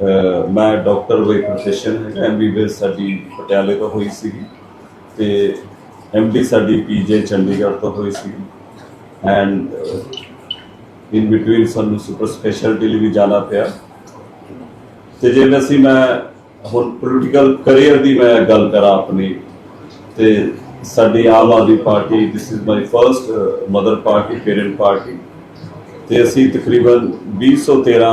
ਮੈਂ doctor by profession ਹੈ MBBS ਸਾਡੀ ਪਟਿਆਲੇ ਤੋਂ ਹੋਈ ਸੀ ਤੇ ਐਮਡੀ ਸਾਡੀ ਪੀਜੇ ਚੰਡੀਗੜ੍ਹ ਤੋਂ ਹੋਈ ਸੀ ਐਂਡ ਇਨ ਬਿਟਵੀਨ ਸਾਨੂੰ ਸੁਪਰ ਸਪੈਸ਼ਲਟੀ ਲਈ ਵੀ ਜਾਣਾ ਪਿਆ। ਤੇ ਜੇ ਮੈਂ ਸੀ, ਮੈਂ ਹੁਣ ਪੋਲੀਟੀਕਲ ਕੈਰੀਅਰ ਦੀ ਮੈਂ ਗੱਲ ਕਰਾਂ ਆਪਣੀ, ਤੇ ਸਾਡੀ Aam Aadmi party this is my first mother party parent party ਤੇ ਅਸੀਂ ਤਕਰੀਬਨ 2013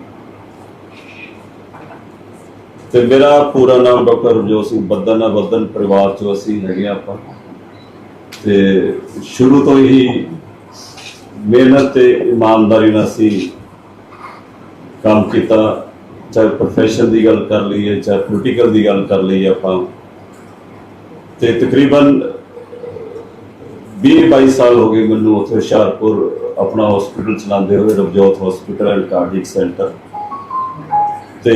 ਤੇ ਮੇਰਾ ਪੂਰਾ ਨਾਮ ਡਾਕਟਰ ਰਜੋਤ ਸਿੰਘ ਬੱਦਨ ਹੈ ਬੱਦਨ ਪਰਿਵਾਰ ਚੋਂ ਅਸੀਂ ਹੈਗੇ ਹਾਂ ਆਪਾਂ। ਤੇ ਸ਼ੁਰੂ ਤੋਂ ਹੀ ਮਿਹਨਤ ਤੇ ਇਮਾਨਦਾਰੀ ਨਾਲ ਅਸੀਂ ਕੰਮ ਕੀਤਾ। ਚਾਹੇ ਪ੍ਰੋਫੈਸ਼ਨ ਦੀ ਗੱਲ ਕਰ ਲਈਏ, ਚਾਹੇ ਪੋਲੀਟੀਕਲ ਦੀ ਗੱਲ ਕਰ ਲਈਏ ਆਪਾਂ। ਤੇ ਤਕਰੀਬਨ 20 22 ਸਾਲ ਹੋ ਗਏ ਮੈਨੂੰ ਉੱਥੇ ਹੁਸ਼ਿਆਰਪੁਰ ਆਪਣਾ ਹਸਪੀਟਲ ਚਲਾਉਂਦੇ ਹੋਏ Ravjot hospital and cardiac centre ਤੇ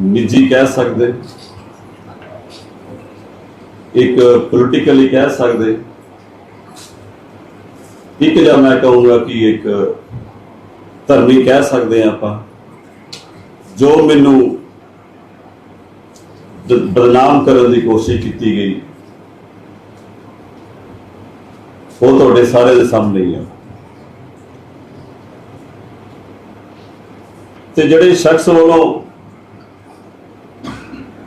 ਨਿੱਜੀ ਕਹਿ ਸਕਦੇ। ਇੱਕ ਪੋਲੀਟੀਕਲੀ ਕਹਿ ਸਕਦੇ। ਇੱਕ ਜਾਂ ਮੈਂ ਕਹੂੰਗਾ ਕਿ ਇੱਕ ਧਰਮੀ ਕਹਿ ਸਕਦੇ ਹਾਂ ਆਪਾਂ। ਜੋ ਮੈਨੂੰ ਬਦਨਾਮ ਕਰਨ ਦੀ ਕੋਸ਼ਿਸ਼ ਕੀਤੀ ਗਈ, ਉਹ ਤੁਹਾਡੇ ਸਾਰੇ ਦੇ ਸਾਹਮਣੇ ਹੀ ਆ। ਤੇ ਜਿਹੜੇ ਸ਼ਖਸ ਵੱਲੋਂ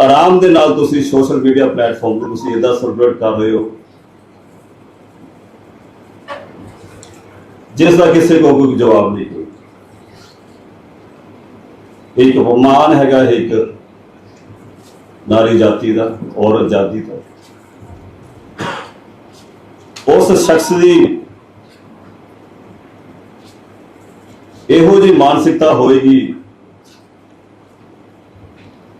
ਆਰਾਮ ਦੇ ਨਾਲ ਤੁਸੀਂ ਸੋਸ਼ਲ ਮੀਡੀਆ ਪਲੇਟਫਾਰਮ ਤੇ ਤੁਸੀਂ ਇਦਾਂ ਸਰਕੂਲੇਟ ਕਰ ਰਹੇ ਹੋ। ਜਿਸ ਦਾ ਕਿਸੇ ਕੋਲ ਕੋਈ ਜਵਾਬ ਨਹੀਂ। ਕੋਈ ਇੱਕ ਅਪਮਾਨ ਹੈਗਾ ਇੱਕ ਨਾਰੀ ਜਾਤੀ ਦਾ ਔਰ ਆਜ਼ਾਦੀ ਦਾ। ਉਸ ਸ਼ਖਸ ਦੀ ਇਹੋ ਜਿਹੀ ਮਾਨਸਿਕਤਾ ਹੋਏਗੀ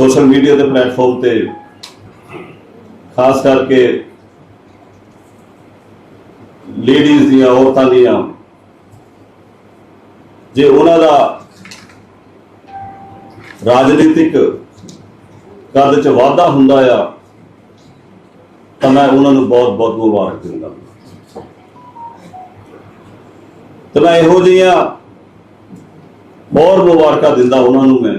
ਸੋਸ਼ਲ ਮੀਡੀਆ ਦੇ ਪਲੇਟਫਾਰਮ ਤੇ, ਖਾਸ ਕਰਕੇ ਲੇਡੀਜ਼ ਦੀਆਂ ਔਰਤਾਂ ਦੀਆਂ, ਜੇ ਉਹਨਾਂ ਦਾ ਰਾਜਨੀਤਿਕ ਕਦ ਚ ਵਾਧਾ ਹੁੰਦਾ ਆ, ਤਾਂ ਮੈਂ ਉਹਨਾਂ ਨੂੰ ਬਹੁਤ ਬਹੁਤ ਮੁਬਾਰਕ ਦਿੰਦਾ ਤੇ ਮੈਂ ਇਹੋ ਜਿਹੀਆਂ ਬਹੁਤ ਮੁਬਾਰਕਾਂ ਦਿੰਦਾ ਉਹਨਾਂ ਨੂੰ ਮੈਂ।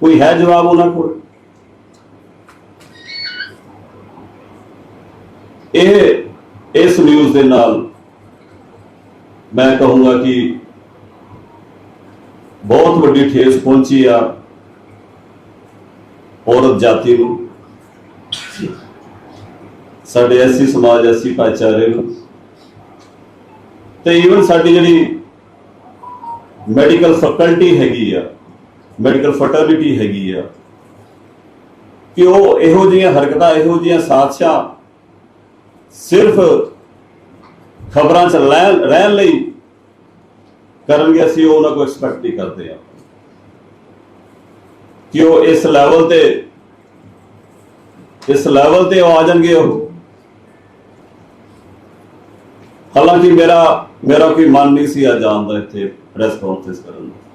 ਕੋਈ ਹੈ ਜਵਾਬ ਉਹਨਾਂ ਕੋਲ? ਇਹ, ਇਸ ਨਿਊਜ਼ ਦੇ ਨਾਲ ਮੈਂ ਕਹੂੰਗਾ ਕਿ ਬਹੁਤ ਵੱਡੀ ਠੇਸ ਪਹੁੰਚੀ ਆ ਔਰਤ ਜਾਤੀ ਨੂੰ। ਸਾਡੇ ਐਸੀ ਸਮਾਜ ਐਸੀ ਭਾਈਚਾਰੇ ਨੂੰ। ਤੇ ਈਵਨ ਸਾਡੀ ਜਿਹੜੀ ਮੈਡੀਕਲ ਫੈਕਲਟੀ ਹੈਗੀ ਆ ਮੈਡੀਕਲ ਫਰਟਰਨਿਟੀ ਹੈਗੀ ਆ। ਕਿ ਉਹ ਇਹੋ ਜਿਹੀਆਂ ਹਰਕਤਾਂ, ਇਹੋ ਜਿਹੀਆਂ ਸਾਜ਼ਿਸ਼ਾਂ ਸਿਰਫ ਖਬਰਾਂ 'ਚ ਰਹਿ- ਰਹਿਣ ਲਈ ਕਰਨਗੇ, ਅਸੀਂ ਉਹਨਾਂ ਕੋਲ ਐਕਸਪੈਕਟ ਨਹੀਂ ਕਰਦੇ ਆ। ਕਿ ਉਹ ਇਸ ਲੈਵਲ ਤੇ, ਇਸ ਲੈਵਲ ਤੇ ਉਹ ਆ ਜਾਣਗੇ ਉਹ? ਹਾਲਾਂਕਿ ਮੇਰਾ ਮੇਰਾ ਕੋਈ ਮਨ ਨਹੀਂ ਸੀ ਆ ਜਾਣ ਦਾ ਇੱਥੇ ਪ੍ਰੈਸ ਕਾਨਫਰੰਸ ਕਰਨ ਦਾ।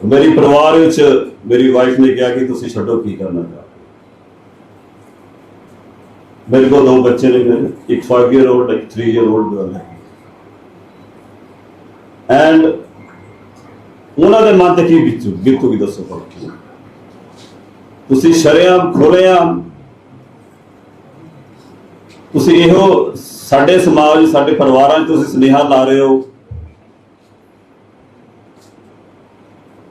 ਮੇਰੀ ਪਰਿਵਾਰ ਵਿੱਚ ਮੇਰੀ ਵਾਈਫ ਨੇ ਕਿਹਾ ਕਿ ਤੁਸੀਂ ਛੱਡੋ, ਕੀ ਕਰਨਾ ਚਾਹੋ ਮੇਰੇ ਕੋਲ ਦੋ ਬੱਚੇ ਨੇ ਮੇਰੇ, ਇੱਕ 5 ਇਅਰ 올ਡ ਇੱਕ 3 ਇਅਰ 올ਡ ਗਰਲ ਹੈ ਐਂਡ ਉਹਨਾਂ ਦੇ ਮਨ ਤੇ ਕੀ ਬੀਤੂ ਬੀਤੂ ਕੀ ਦੱਸੋ ਪਰ ਤੁਸੀਂ ਸ਼ਰਿਆਮ ਖੁੱਲ੍ਹੇਆਮ ਤੁਸੀਂ ਇਹੋ ਸਾਡੇ ਸਮਾਜ, ਸਾਡੇ ਪਰਿਵਾਰਾਂ 'ਚ ਤੁਸੀਂ ਸੁਨੇਹਾ ਲਾ ਰਹੇ ਹੋ।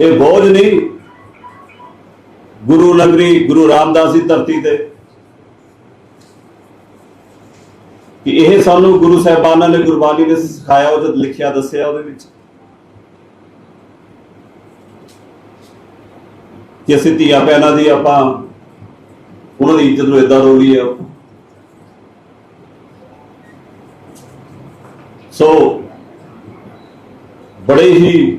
ਇਹ ਬੋਝ ਨਹੀਂ। ਗੁਰੂ ਨਗਰੀ ਗੁਰੂ ਰਾਮਦਾਸ ਦੀ ਧਰਤੀ ਤੇ। ਕਿ ਇਹ ਸਾਨੂੰ ਗੁਰੂ ਸਾਹਿਬਾਨਾਂ ਨੇ, ਗੁਰਬਾਣੀ ਨੇ ਸਿਖਾਇਆ, ਉਹ ਲਿਖਿਆ, ਦੱਸਿਆ ਉਹਦੇ ਵਿੱਚ। ਕਿ ਅਸੀਂ ਧੀਆ ਭੈਣਾਂ ਦੀ ਆਪਾਂ, ਉਹਨਾਂ ਦੀ ਇੱਜ਼ਤ ਨੂੰ ਇਦਾਂ ਰੋਲੀ ਆ। ਸੋ, ਬੜੇ ਹੀ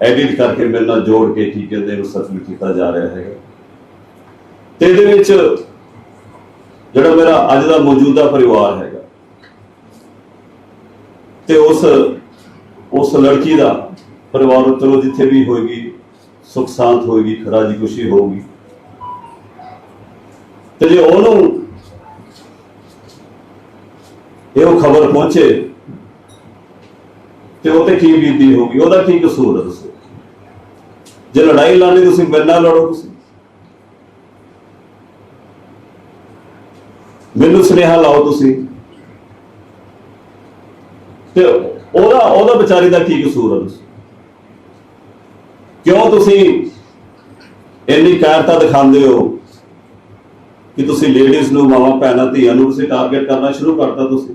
ਐਡਿਟ ਕਰਕੇ ਮੇਰੇ ਨਾਲ ਜੋੜ ਕੇ ਕੀ ਕਹਿੰਦੇ ਉਹ ਸਬਮਿਟ ਕੀਤਾ ਜਾ ਰਿਹਾ ਹੈਗਾ। ਤੇ ਇਹਦੇ ਵਿੱਚ ਜਿਹੜਾ ਮੇਰਾ ਅੱਜ ਦਾ ਮੌਜੂਦਾ ਪਰਿਵਾਰ ਹੈਗਾ, ਤੇ ਉਸ ਉਸ ਲੜਕੀ ਦਾ ਪਰਿਵਾਰ ਚਲੋ ਜਿੱਥੇ ਵੀ ਹੋਏਗੀ, ਸੁਖ ਸ਼ਾਂਤ ਹੋਏਗੀ ਖਰਾਜੀ ਖੁਸ਼ੀ ਹੋਊਗੀ। ਤੇ ਜੇ ਉਹਨੂੰ ਇਹ ਖਬਰ ਪਹੁੰਚੇ ਤੇ ਉਹ ਤੇ ਕੀ ਬੀਤੀ ਹੋਗੀ ਉਹਦਾ ਕੀ ਕਸੂਰ ਹੈ ਦੱਸੋ? ਜੇ ਲੜਾਈ ਲੜਨੀ ਤੁਸੀਂ, ਮੇਰੇ ਨਾਲ ਲੜੋ ਤੁਸੀਂ। ਮੈਨੂੰ ਸੁਨੇਹਾ ਲਾਓ ਤੁਸੀਂ। ਤੇ ਉਹਦਾ ਉਹਦਾ ਵਿਚਾਰੀ ਦਾ ਕੀ ਕਸੂਰ ਹੈ ਤੁਸੀਂ ਕਿਉਂ ਤੁਸੀਂ ਇੰਨੀ ਕਾਇਰਤਾ ਦਿਖਾਉਂਦੇ ਹੋ ਕਿ ਤੁਸੀਂ ਲੇਡੀਜ਼ ਨੂੰ, ਮਾਵਾਂ, ਭੈਣਾਂ, ਧੀਆਂ ਨੂੰ ਤੁਸੀਂ ਟਾਰਗੇਟ ਕਰਨਾ ਸ਼ੁਰੂ ਕਰਤਾ ਤੁਸੀਂ?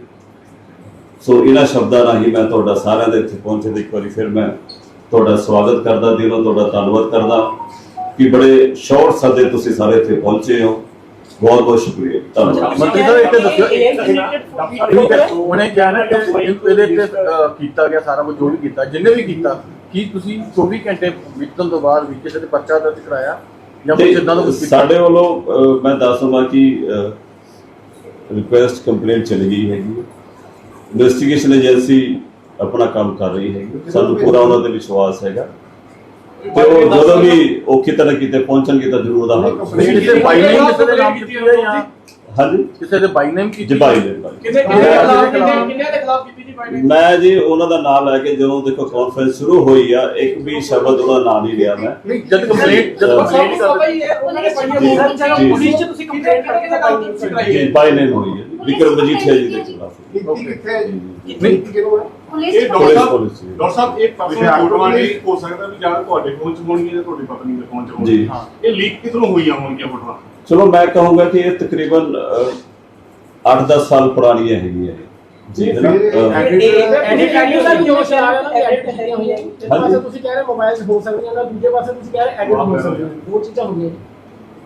ਸੋ ਇਹਨਾਂ ਸ਼ਬਦਾਂ ਰਾਹੀਂ ਮੈਂ ਤੁਹਾਡਾ ਸਾਰਿਆਂ ਦੇ ਇੱਥੇ ਪਹੁੰਚੇ ਦੇ ਇੱਕ ਵਾਰੀ ਫਿਰ ਮੈਂ ਤੁਹਾਡਾ ਸਵਾਗਤ ਕਰਦਾ ਦਿਲੋਂ ਤੁਹਾਡਾ ਧੰਨਵਾਦ ਕਰਦਾ ਕਿ ਬੜੇ ਸ਼ਾਰਟ ਸਦੇ ਤੁਸੀਂ ਸਾਰੇ ਇੱਥੇ ਪਹੁੰਚੇ ਹੋ। ਬਹੁਤ ਬਹੁਤ ਸ਼ੁਕਰੀਆ। ਧੰਨਵਾਦ। ਮੰਤਰੀ ਸਾਹਿਬ ਇੱਕ ਹੈ ਉਹਨੇ ਕਿਹਾ ਨਾ ਕਿ ਇਹਦੇ ਤੇ ਕੀਤਾ ਗਿਆ ਸਾਰਾ ਕੁਝ ਜੋ ਵੀ ਕੀਤਾ ਜਿੰਨੇ ਵੀ ਕੀਤਾ ਕੀ ਤੁਸੀਂ 24 ਘੰਟੇ ਬੀਤਣ ਤੋਂ ਬਾਅਦ ਵੀ ਕਿਸੇ ਤੇ ਪਰਚਾ ਦਰਜ ਕਰਾਇਆ? ਜਾਂ ਕੁਝ ਇਦਾਂ ਦਾ ਕੁਝ ਸਾਡੇ ਵੱਲੋਂ ਮੈਂ ਦੱਸ ਦਵਾਂ ਕਿ ਰਿਕੁਐਸਟ ਕੰਪਲੇਂਟ ਚਲੀ ਗਈ ਹੈਗੀ ਇਨਵੈਸਟੀਗੇਸ਼ਨ ਏਜੰਸੀ ਆਪਣਾ ਕੰਮ ਕਰ ਰਹੀ ਹੈਗੀ ਸਾਨੂੰ ਪੂਰਾ ਉਹਨਾਂ ਤੇ ਵਿਸ਼ਵਾਸ ਹੈਗਾ। ਤੇ ਉਹ ਜਦੋਂ ਵੀ ਉਹ ਕਿਤੇ ਨਾ ਕਿਤੇ ਪਹੁੰਚਣਗੇ ਤਾਂ ਜ਼ਰੂਰ ਉਹਦਾ ਹੱਲ ਨਹੀਂ, ਕਿਸੇ ਬਾਈ ਨੇ ਕਿਸੇ ਦੇ ਨਾਮ ਕੀਤੀ ਹੈ ਜਾਂ। ਹਾਂਜੀ? ਕਿਸੇ ਦੇ ਬਾਈ ਨੇ ਕੀਤੀ ਜੀ ਭਾਈ ਨੇ ਭਾਈ। ਕਿੰਨੇ ਕਿੰਨੇ ਦੇ ਖਿਲਾਫ ਕਿੰਨੇ ਕਿੰਨੇ ਦੇ ਖਿਲਾਫ ਕੀਤੀ ਜੀ ਬਾਈ ਨੇ ਮੈਂ ਜੀ ਉਹਨਾਂ ਦਾ ਨਾਮ ਲੈ ਕੇ ਜਦੋਂ ਦੇਖੋ ਕਾਨਫਰੰਸ ਸ਼ੁਰੂ ਹੋਈ ਆ ਇੱਕ ਵੀ ਸ਼ਬਦ ਉਹਦਾ ਨਾਮ ਨਹੀਂ ਲਿਆ ਮੈਂ। ਨਹੀਂ ਜਦ ਕੰਪਲੇਂਟ ਜਦ ਕੰਪਲੇਂਟ ਸਭ ਕਰ ਇਹ ਉਹਨਾਂ ਨੇ ਜੀ। ਪੁਲਿਸ ਚ ਤੁਸੀਂ ਕੰਪਲੇਂਟ ਕਰਕੇ ਤਾਂ ਗੱਲ ਕਰਾਈ ਜੀ ਹੈ ਭਾਈ ਨੇ ਹੋਈ ਹੈ ਜੀ। ਵਿਕਰਮ ਮਜੀਠੀਆ ਜੀ ਦੇ ਖਿਲਾਫ। ਕਿੱਥੇ। ਨਹੀਂ। ਇਹ ਡਾਕਟਰ ਸਾਹਿਬ। ਡਾਕਟਰ ਸਾਹਿਬ ਇਹ ਪਰਸਨਲ ਫੋਟੋਆਂ ਨੇ ਹੋ। ਸਕਦਾ ਵੀ ਜਾਂ ਤੁਹਾਡੇ ਫੋਨ 'ਚ ਹੋਣਗੀਆਂ ਜਾਂ ਤੁਹਾਡੀ ਪਤਨੀ ਦੇ ਫੋਨ 'ਚ। ਹੋਣਗੀਆਂ। ਹਾਂ। ਇਹ ਲੀਕ ਕਿਧਰੋਂ ਹੋਈਆਂ ਹੋਣਗੀਆਂ ਫੋਟੋਆਂ? ਚਲੋ ਮੈਂ ਕਹੂੰਗਾ ਕਿ ਇਹ ਤਕਰੀਬਨ 8-10 ਸਾਲ ਪੁਰਾਣੀਆਂ ਹੈਗੀਆਂ ਇਹ। ਜੀ ਹੈ ਨਾ? ਫਿਰ ਐਡਿਟ ਐਡਿਟ ਦਾ ਐਡਿਟ ਇੱਕ ਪਾਸੇ ਤੁਸੀਂ ਕਹਿ ਰਹੇ ਮੋਬਾਈਲ ਹੋ ਸਕਦੀਆਂ ਨੇ ਦੂਜੇ ਪਾਸੇ ਤੁਸੀਂ ਕਹਿ ਰਹੇ ਐਡਿਟ ਹੋ ਸਕਦੀਆਂ ਨੇ। ਦੋ ਚੀਜ਼ਾਂ ਹੁੰਦੀਆਂ ਨੇ।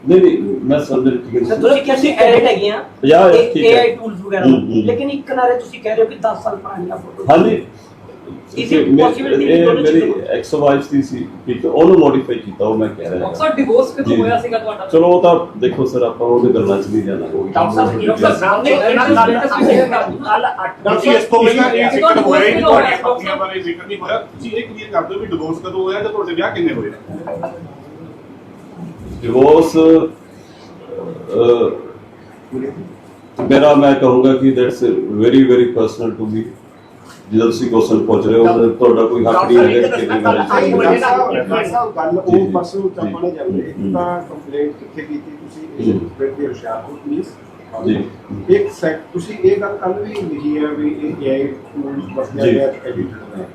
ਨਹੀਂ ਨਹੀਂ ਮੈਂ ਸਮਝ ਠੀਕ ਹੈ ਤੁਸੀਂ ਕਿਸੇ ਐਡਿਟ ਹੈਗੀਆਂ ਪੰਜਾਹ ਹਜ਼ਾਰ, ਠੀਕ ਹੈ। AI ਟੂਲਸ ਵਗੈਰਾ। ਲੇਕਿਨ ਇੱਕ ਕਿਨਾਰੇ ਤੁਸੀਂ ਕਹਿ ਰਹੇ ਹੋ ਕਿ 10 ਸਾਲ ਪੁਰਾਣੀਆਂ ਫੋਟੋ ਹਾਂਜੀ। Is it ਮੈਂ- possibility ਇਹ ਦੋਨੋਂ ਮੇਰੀ ਚੀਜ਼ਾਂ? ਐਕਸ ਵਾਈਫ ਦੀ ਸੀ ਠੀਕ ਹੈ, ਉਹਨੂੰ ਮੋਡੀਫਾਈ ਕੀਤਾ ਉਹ ਮੈਂ ਕਹਿ ਰਿਹਾ ਅਕਸਰ ਡਿਵੋਰਸ ਕਦੋਂ ਜੀ। ਹੋਇਆ ਸੀਗਾ ਤੁਹਾਡਾ ਚਲੋ ਉਹ ਤਾਂ ਦੇਖੋ ਸਰ ਆਪਾਂ ਉਹਦੇ ਗੱਲਾਂ 'ਚ ਨਹੀਂ ਜਾਣਾ ਡਾਕਟਰ ਸਾਹਿਬ ਡਾਕਟਰ ਸਾਹਿਬ ਨੇ ਇਹਨਾਂ ਨਾਲ ਕੱਲ ਡਾਕਟਰ ਜੀ ਇਸ ਤੋਂ ਪਹਿਲਾਂ ਇਹ ਇਹ ਜ਼ਿਕਰ ਹੋਇਆ ਹੀ ਨਹੀਂ ਹੋਇਆ ਤੁਹਾਡੀਆਂ ਪਤਨੀਆਂ ਬਾਰੇ ਜ਼ਿਕਰ ਨਹੀਂ ਹੋਇਆ ਤੁਸੀਂ ਇਹ ਕਲੀਅਰ ਕਰ ਦਿਓ ਵੀ ਡਿਵੋਰਸ ਕਦੋਂ ਹੋਇਆ ਤੇ ਤੁਹਾਡੇ ਵਿਆਹ ਕਿੰਨੇ ਹੋਏ ਡਿਵੋਰਸ ਮੇਰਾ ਮੈਂ ਕਹੂੰਗਾ ਕਿ that's very very personal to me ਜਦੋਂ ਤੁਸੀਂ ਕੁਐਸਚਨ ਪੁੱਛ ਰਹੇ ਹੋ ਤਾਂ ਤੁਹਾਡਾ ਕੋਈ ਹੱਕ ਨਹੀਂ ਹੈਗਾ ਕਿ ਕਿੰਨੀ ਵਾਰ ਸਾਹਿਬ ਗੱਲ ਉਹ ਜੀ, ਪਾਸੇ ਨੂੰ ਜੀ। ਚਾਪਾ ਨਹੀਂ ਜਾਂਦੇ ਇੱਕ ਹੂੰ। ਤਾਂ ਕੰਪਲੇਂਟ ਕਿੱਥੇ ਕੀਤੀ ਤੁਸੀਂ। ਇਹ ਫਿਰ ਦੀ ਹੁਸ਼ਿਆਰਪੁਰ ਪੁਲਿਸ ਜੀ। ਇੱਕ ਸੈਕ ਤੁਸੀਂ ਇਹ ਗੱਲ ਕੱਲ ਵੀ ਲਿਖੀ ਹੈ ਵੀ ਇਹ AI ਟੂਲਸ ਵਰਤਿਆ। ਗਿਆ ਐਡੀਟਡ ਹੈ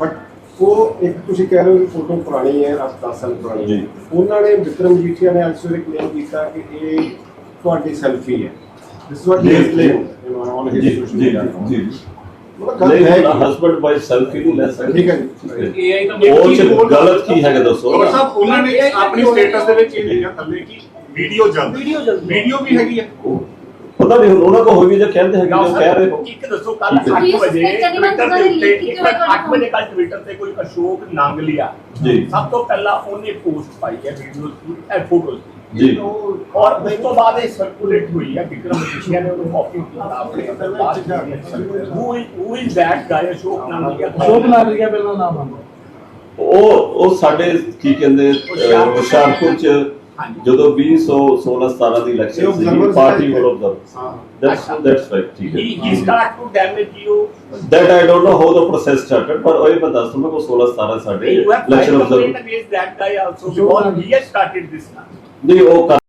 ਬਟ ਉਹ ਇੱਕ ਤੁਸੀਂ ਕਹਿ ਰਹੇ ਹੋ ਕਿ ਫੋਟੋ ਪੁਰਾਣੀ ਹੈ 10 ਸਾਲ ਪੁਰਾਣੀ ਜੀ। ਹੈ ਉਹਨਾਂ ਨੇ ਵਿਕਰਮ ਜੀਠੀਆ ਨੇ ਅੱਜ ਸਵੇਰੇ ਕਲੇਮ ਕੀਤਾ ਕਿ ਇਹ ਤੁਹਾਡੀ ਸੈਲਫੀ ਹੈ ਦਿਸ ਵਾਟ ਹੀ ਜੀ। ਕਲੇਮ ਔਨ ਹਿਸ ਜੀ ਸੋਸ਼ਲ ਮੀਡੀਆ ਨਹੀਂ ਹੈ ਕਿ- ਹਸਬੰਡ ਵਾਈਫ ਸੈਲਫੀ ਨਹੀਂ ਲੈ ਸਕਦੇ ਠੀਕ ਹੈ ਜੀ। AI ਤਾਂ ਉਹ ਚ ਗਲਤ ਕੀ ਹੈਗਾ ਦੱਸੋ? ਡਾਕਟਰ ਸਾਹਿਬ ਉਹਨਾਂ ਨੇ ਆਪਣੀ ਸਟੇਟਸ ਦੇ ਵਿੱਚ ਇਹ ਲਿਖਿਆ ਥੱਲੇ ਕਿ ਵੀਡੀਓ ਜਲਦ ਵੀਡੀਓ ਜਲਦੀ ਵੀਡੀਓ ਵੀ ਹੈਗੀ ਹੈ ਪਤਾ ਨਹੀਂ ਹੁਣ ਉਹਨਾਂ ਕੋ ਹੋਈ ਜਾਂ ਕਹਿੰਦੇ ਹੈਗੇ ਜੋ ਕਹਿ ਰਹੇ ਹੋ। ਇੱਕ ਦੱਸੋ ਕੱਲ ਠੀਕ ਹੈ। 8 ਵਜੇ Please, Mr. Niman, ਟਵਿੱਟਰ ਉਹਨਾਂ ਦੇ ਨੇ ਉੱਤੇ leak ਕੀਤੀ ਇੱਕ ਹੋਈ 8 ਵਜੇ ਕੱਲ? ਟਵਿੱਟਰ ਤੇ ਕੋਈ ਅਸ਼ੋਕ ਨਾਂਗਲੀਆ ਜੀ। ਸਭ ਤੋਂ ਪਹਿਲਾਂ ਉਹਨੇ ਪੋਸਟ ਪਾਈ ਹੈ ਵੀਡੀਓਜ਼ ਦੀ ਇਹ ਫੋਟੋਜ਼ ਜੀ। ਔਰ ਉਸ ਤੋਂ ਬਾਅਦ ਇਹ ਸਰਕੂਲੇਟ ਹੋਈ ਹੈ ਵਿਕਰਮ ਮਜੀਠੀਆ ਨੇ ਉਹਨੂੰ ਕਾਪੀ ਕੀਤਾ ਆਪਣੇ who who is that guy Ashok Nangalia Ashok Nagrika ਪਹਿਲਾਂ ਨਾਮ ਆਉਂਦਾ ਉਹ ਉਹ ਸਾਡੇ ਕੀ ਕਹਿੰਦੇ ਹੁਸ਼ਿਆਰਪੁਰ ਚ। ਜਦੋਂ 2016 17 ਦੀ ਇਲੈਕਸ਼ਨ ਸੀ ਪਾਰਟੀ ਹੈ। ਵੋਟ ਆਬਜ਼ਰਵ ਹਾਂ ਦੈਟਸ ਦੈਟਸ ਰਾਈਟ ਠੀਕ he ਹੈ start to damage you. that I don't know how the process started ਪਰ ਉਹ ਇਹ ਮੈਂ ਦੱਸ ਦੂੰਗਾ ਕਿ 16 17 ਸਾਡੇ election observe against that guy also because he has started this now. ਨਹੀਂ ਉਹ ਕਰ